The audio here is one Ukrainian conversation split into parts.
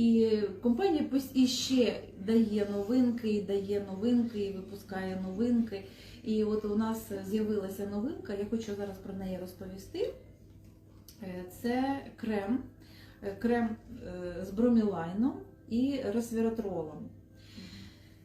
І компанія і ще дає новинки, і дає новинки, і випускає новинки. І от у нас з'явилася новинка, я хочу зараз про неї розповісти. Е, Це крем, е, крем е, з бромілайном і ресвератролом.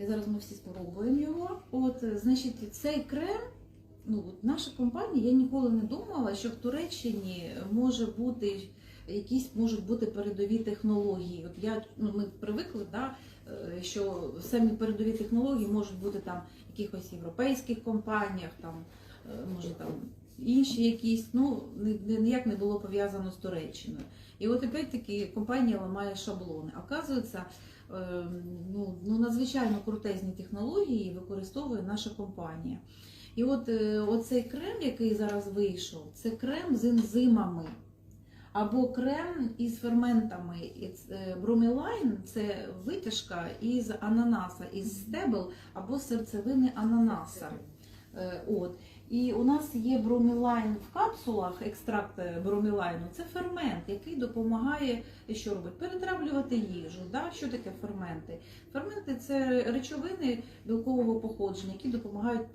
І зараз ми всі спробуємо його. От, значить, цей крем, ну, наша компанія, я ніколи не думала, що в Туреччині може бути якісь можуть бути передові технології. От я, ну, ми привикли, да, е, що самі передові технології можуть бути там в якихось європейських компаніях, там, е, може там інші якісь, ну ні- ні- ніяк не було пов'язано з Туреччиною. І от опять-таки компанія ламає шаблони. Оказується, е, ну, ну, надзвичайно крутезні технології використовує наша компанія. І от е, оцей крем, який зараз вийшов, це крем з ензимами. Або крем із ферментами. І е, Бромелайн це витяжка із ананаса, із стебел або серцевини ананаса. Е, От. І у нас є бромелайн в капсулах, екстракт бромелайну. Це фермент, який допомагає що робить? Перетравлювати їжу. Да? Що таке ферменти? Ферменти це речовини білкового походження, які допомагають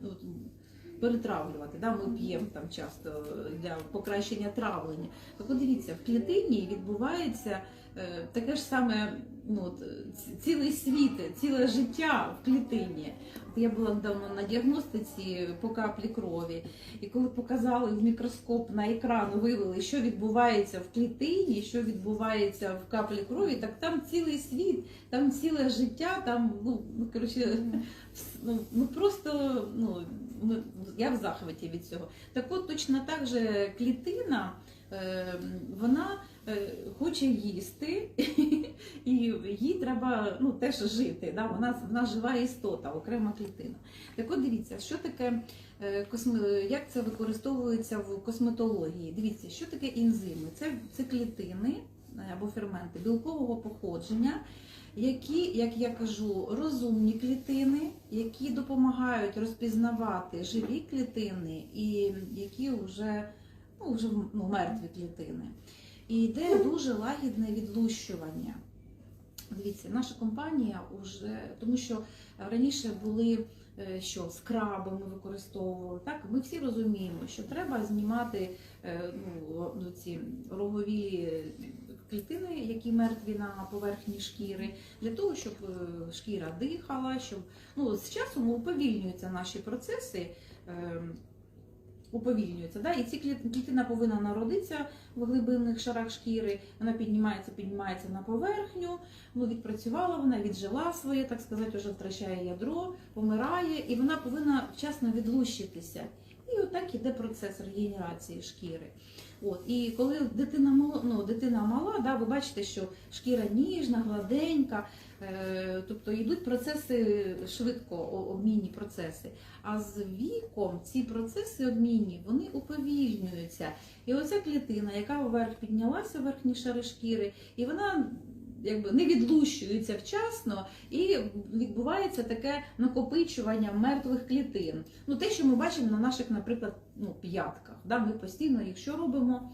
перетравлювати. Да? Ми п'ємо там часто для покращення травлення. Так от дивіться, в клітині відбувається е, таке ж саме ну, от, цілий світ, ціле життя в клітині. От я була недавно на діагностиці по каплі крові, і коли показали в мікроскоп на екран, вивели, що відбувається в клітині, що відбувається в каплі крові, так там цілий світ, там ціле життя, там ну, ну коротше, ну, ну просто ну, я в захваті від цього. Так от точно так же клітина, вона е, хоче їсти, і їй треба ну, теж жити. Да? Вона, вона жива істота, окрема клітина. Так от дивіться, що таке е, як це використовується в косметології. Дивіться, що таке ензими? Це, це клітини е, або ферменти білкового походження, які, як я кажу, розумні клітини, які допомагають розпізнавати живі клітини і які вже, ну, вже ну, мертві клітини. І йде дуже лагідне відлущування. Дивіться, наша компанія вже, тому що раніше були е, що скраби ми використовували. Так, ми всі розуміємо, що треба знімати е, ну, ці рогові клітини, які мертві на поверхні шкіри, для того, щоб е, шкіра дихала, щоб ну, з часом уповільнюються наші процеси. Уповільнюється, да? і ці кліт- клітина повинна народитися в глибинних шарах шкіри, вона піднімається, піднімається на поверхню, ну, відпрацювала вона, віджила своє, так сказати, вже втрачає ядро, помирає, і вона повинна вчасно відлущитися. І отак іде процес регенерації шкіри. От. І коли дитина мала, ну, дитина мала, да, ви бачите, що шкіра ніжна, гладенька, е, тобто йдуть процеси швидко, обмінні процеси. А з віком ці процеси обмінні вони уповільнюються. І оця клітина, яка вверх піднялася, верхні шари шкіри, і вона якби не відлущується вчасно, і відбувається таке накопичування мертвих клітин. Ну, те, що ми бачимо на наших, наприклад, ну, п'ятках. Да? Ми постійно їх що робимо?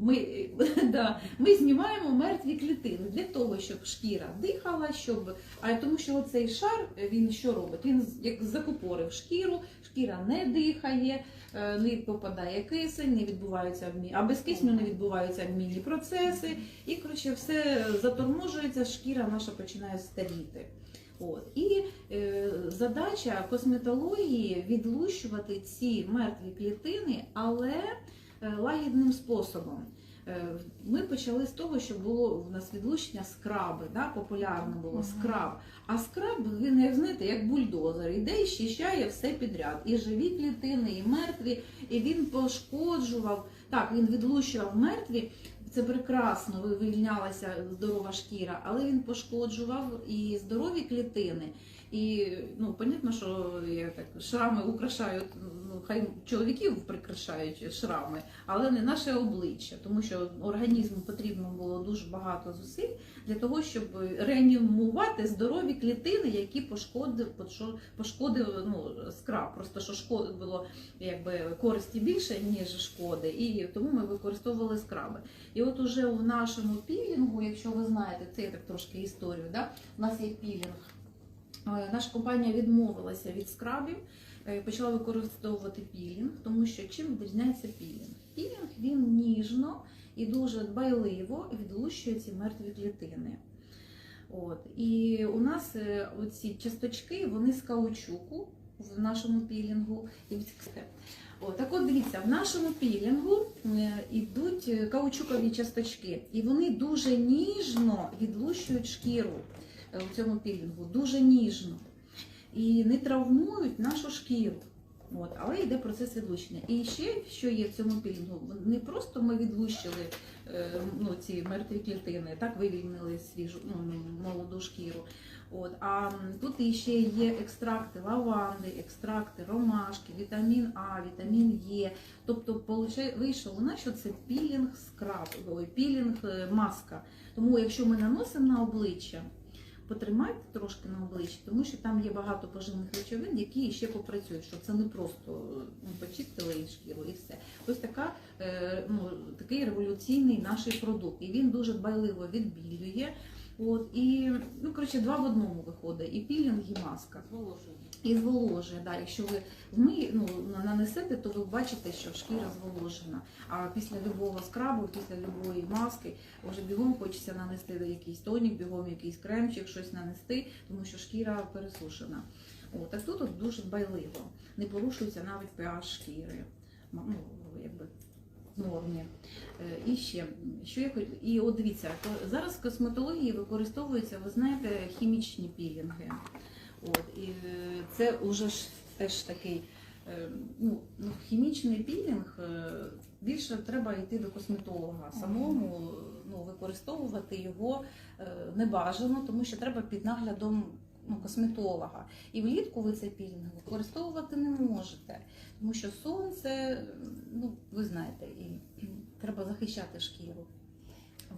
Ми, да, ми знімаємо мертві клітини для того, щоб шкіра дихала, щоб. А тому що оцей шар він що робить? Він як закупорив шкіру, шкіра не дихає, е, не попадає кисень, не відбуваються обмі... а без кисню не відбуваються обмінні процеси, і коротше все заторможується, шкіра наша починає старіти. От. І е, задача косметології відлущувати ці мертві клітини, але лагідним способом. Е, Ми почали з того, що було в нас відлучення скраби, да, популярно було скраб. А скраб, він, як знаєте, як бульдозер, іде і щищає все підряд. І живі клітини, і мертві, і він пошкоджував. Так, він відлущував мертві. Це прекрасно, вивільнялася здорова шкіра, але він пошкоджував і здорові клітини. І ну, понятно, що я так шрами украшають, ну хай чоловіків прикрашають шрами, але не наше обличчя, тому що організму потрібно було дуже багато зусиль для того, щоб реанімувати здорові клітини, які пошкодив, ну, скраб. Просто що шкод було якби користі більше, ніж шкоди, і тому ми використовували скраби. І от уже у нашому пілінгу, якщо ви знаєте, це я так трошки історію, да? у нас є пілінг. Е, Наша компанія відмовилася від скрабів, е, почала використовувати пілінг, тому що чим відрізняється пілінг? Пілінг він ніжно і дуже дбайливо відлущує ці мертві клітини. От. І у нас е, оці часточки, вони з каучуку в нашому пілінгу. От, так от дивіться, в нашому пілінгу йдуть каучукові часточки, і вони дуже ніжно відлущують шкіру е, в цьому пілінгу, дуже ніжно. І не травмують нашу шкіру. От, але йде процес відлучення. І ще що є в цьому пілінгу, не просто ми відлущили е, ну, ці мертві клітини, так вивільнили свіжу ну, молоду шкіру. От, а тут іще є екстракти лаванди, екстракти ромашки, вітамін А, вітамін Е. Тобто у нас, що це пілінг скраб, пілінг е, маска. Тому якщо ми наносимо на обличчя, потримайте трошки на обличчі, тому що там є багато поживних речовин, які ще попрацюють, що це не просто ну, почистили і шкіру і все. Ось така, е, ну, такий революційний наш продукт. І він дуже дбайливо відбілює. От, і, ну, коротше, два в одному виходить, і пілінг, і маска. Зволожує. І зволожує. Да, якщо ви вми, ну, нанесете, то ви бачите, що шкіра зволожена. А після любого скрабу, після любої маски, вже бігом хочеться нанести якийсь тонік, бігом якийсь кремчик, щось нанести, тому що шкіра пересушена. От, так тут от дуже дбайливо. Не порушується навіть pH шкіри. Ну, якби нормі. Е, І ще, що я хоч... І от дивіться, то зараз в косметології використовуються, ви знаєте, хімічні пілінги. От, і е, це вже ж теж такий е, ну, ну, хімічний пілінг. Більше треба йти до косметолога. Самому ну, використовувати його е, не бажано, тому що треба під наглядом ну, косметолога. І влітку ви цей пілінг використовувати не можете, тому що сонце, ну ви знаєте, і треба захищати шкіру.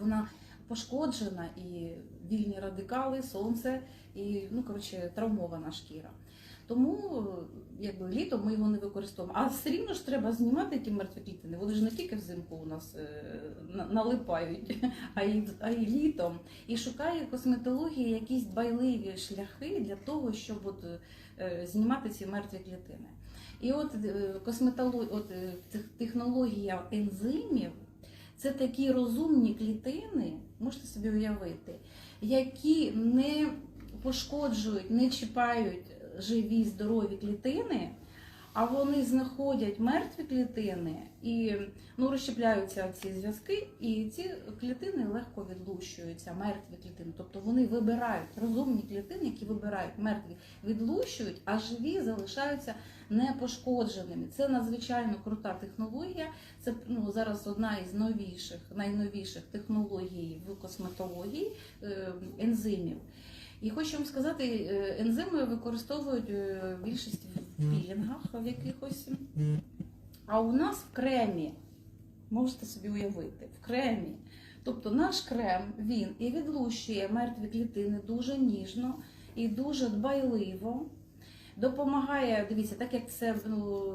Вона пошкоджена і вільні радикали, сонце і ну коротше травмована шкіра. Тому якби літом ми його не використовуємо. А все рівно ж треба знімати ті мертві клітини. Вони ж не тільки взимку у нас е, налипають, а й, а й літом. І шукає косметологія якісь дбайливі шляхи для того, щоб от, е, знімати ці мертві клітини. І от е, косметолог, от технологія ензимів це такі розумні клітини, можете собі уявити, які не пошкоджують, не чіпають живі здорові клітини, а вони знаходять мертві клітини і ну, розщепляються ці зв'язки, і ці клітини легко відлущуються, мертві клітини. Тобто вони вибирають розумні клітини, які вибирають мертві, відлущують, а живі залишаються непошкодженими. Це надзвичайно крута технологія. Це ну, зараз одна із новіших, найновіших технологій в косметології е, ензимів. І хочу вам сказати, е, ензими використовують е, більшість в пілінгах в якихось. А у нас в кремі, можете собі уявити, в кремі. Тобто наш крем він і відлущує мертві клітини дуже ніжно і дуже дбайливо. Допомагає, дивіться, так як це ну,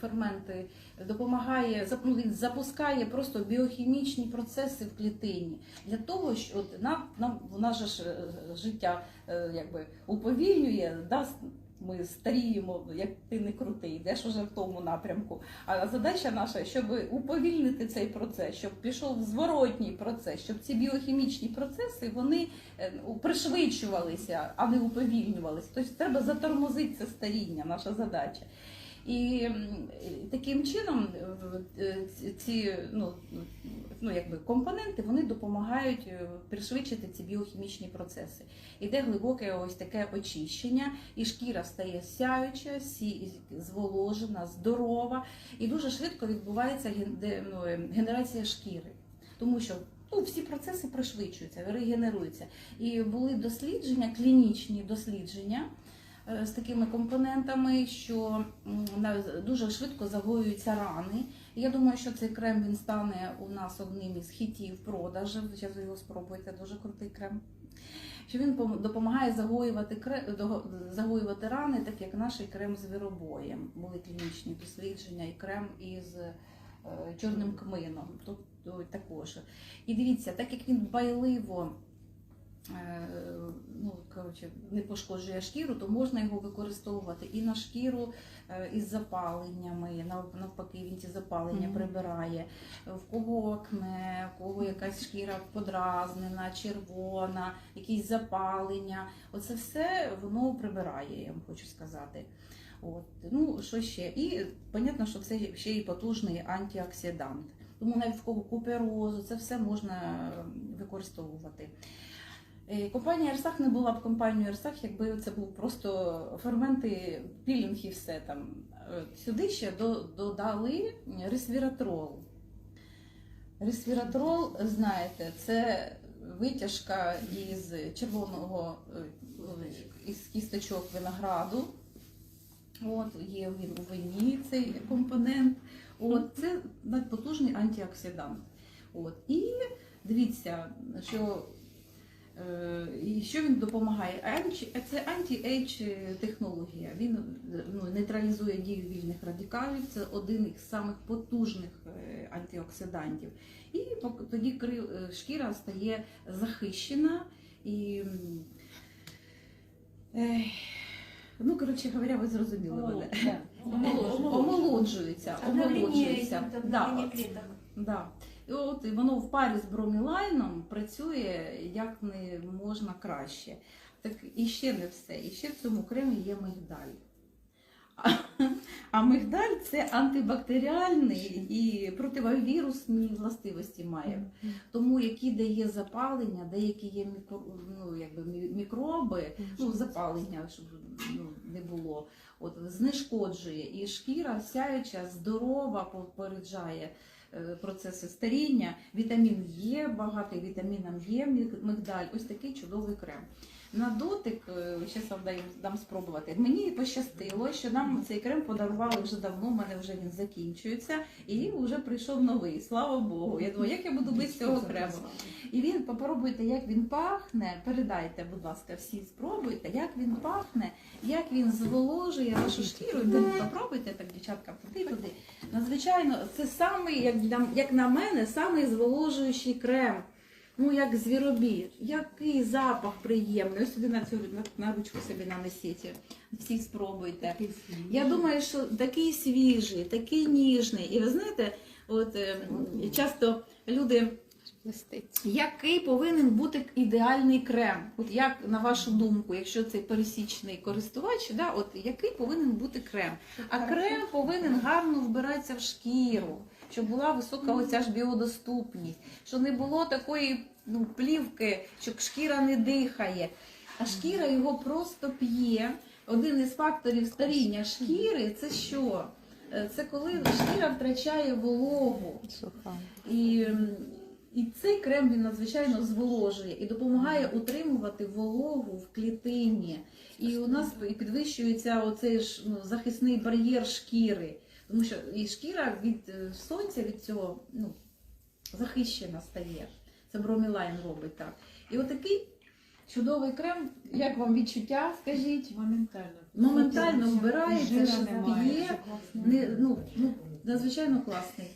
ферменти, допомагає, ну, запускає просто біохімічні процеси в клітині. Для того, що от нам, нам наше ж е, життя е, якби уповільнює, да, ми старіємо, як ти не крутий, йдеш уже в тому напрямку. А задача наша, щоб уповільнити цей процес, щоб пішов зворотній процес, щоб ці біохімічні процеси вони е, пришвидшувалися, а не уповільнювалися. Тобто треба затормозити це старіння, наша задача. І таким чином е, е, ці- ну, ну, якби компоненти вони допомагають е, пришвидшити ці біохімічні процеси. Іде глибоке ось таке очищення, і шкіра стає сяюча, сі- зволожена, здорова, і дуже швидко відбувається ну, генерація шкіри, тому що ну, всі процеси пришвидшуються, регенеруються. І були дослідження, клінічні дослідження з такими компонентами, що дуже швидко загоюються рани. Я думаю, що цей крем він стане у нас одним із хітів продажів. Зараз його спробуєте, дуже крутий крем. Що він допомагає загоювати, загоювати рани, так як наш крем з виробоєм. Були клінічні дослідження і крем із е, чорним кмином. Тут то також. І дивіться, так як він дбайливо е, ну, коротше, не пошкоджує шкіру, то можна його використовувати і на шкіру е, із запаленнями, навпаки, він ці запалення Мгм. прибирає. В кого акне, в кого якась шкіра подразнена, червона, якісь запалення. Оце все воно прибирає, я вам хочу сказати. От. Ну, що ще? І понятно, що це ще і потужний антиоксидант. Тому навіть в кого куперозу, це все можна е, використовувати. Е, Компанія Ерсах не була б компанією Ерсах, якби це був просто ферменти, пілінг і все там. Е, Сюди ще додали ресвіратрол. Ресвіратрол, знаєте, це витяжка із червоного е, із кісточок винограду. От, є він у вині цей компонент. От, це надпотужний антиоксидант. От, і дивіться, що, і що він допомагає? Це анті-ейдж технологія. Він е, ну, нейтралізує дію вільних радикалів. Це один із самих потужних е, антиоксидантів. І тоді е, шкіра стає захищена і. е, Ну, коротше говоря, ви зрозуміли мене. Омолоджується. Омолоджується, Да, да. І от воно в парі з бромілайном працює як не можна краще. Так і ще не все. І ще в цьому кремі є мигдаль. А, а мигдаль це антибактеріальний і противовірусні властивості має. Тому які дає запалення, деякі є мікро, ну, якби мікроби, ну, запалення, щоб ну, не було, от, знешкоджує. І шкіра сяюча, здорова, попереджає процеси старіння. Вітамін Є, багатий вітаміном миг- мигдаль. Ось такий чудовий крем. На дотик, зараз вам дам, дам спробувати. Мені пощастило, що нам цей крем подарували вже давно, у мене вже він закінчується, і вже прийшов новий. Слава Богу. Я думаю, як я буду без цього крему? І він попробуйте, як він пахне. Передайте, будь ласка, всі спробуйте, як він пахне, як він зволожує вашу шкіру. Попробуйте так, дівчатка, туди туди. Надзвичайно, це самий, як для як на мене, самий зволожуючий крем. Ну, як звіробій. Який запах приємний. Ось сюди на цю на, на ручку собі нанесіть. Всі спробуйте. Я думаю, що такий свіжий, такий ніжний. І ви знаєте, от е, часто люди який повинен бути ідеальний крем? От як на вашу думку, якщо це пересічний користувач, да, от який повинен бути крем? А крем повинен гарно вбиратися в шкіру, щоб була висока оця ж біодоступність, щоб не було такої ну, плівки, що шкіра не дихає, а шкіра його просто п'є. Один із факторів старіння шкіри це що? Е, Це коли шкіра втрачає вологу. І, і цей крем він надзвичайно зволожує і допомагає утримувати вологу в клітині. І у нас підвищується оцей ж ну, захисний бар'єр шкіри. Тому що і шкіра від е, сонця від цього ну, захищена стає. Це бромілайн робить так. І отакий чудовий крем, як вам відчуття, скажіть? Моментально. Моментально вбирається, п'є. ну, ну, надзвичайно класний.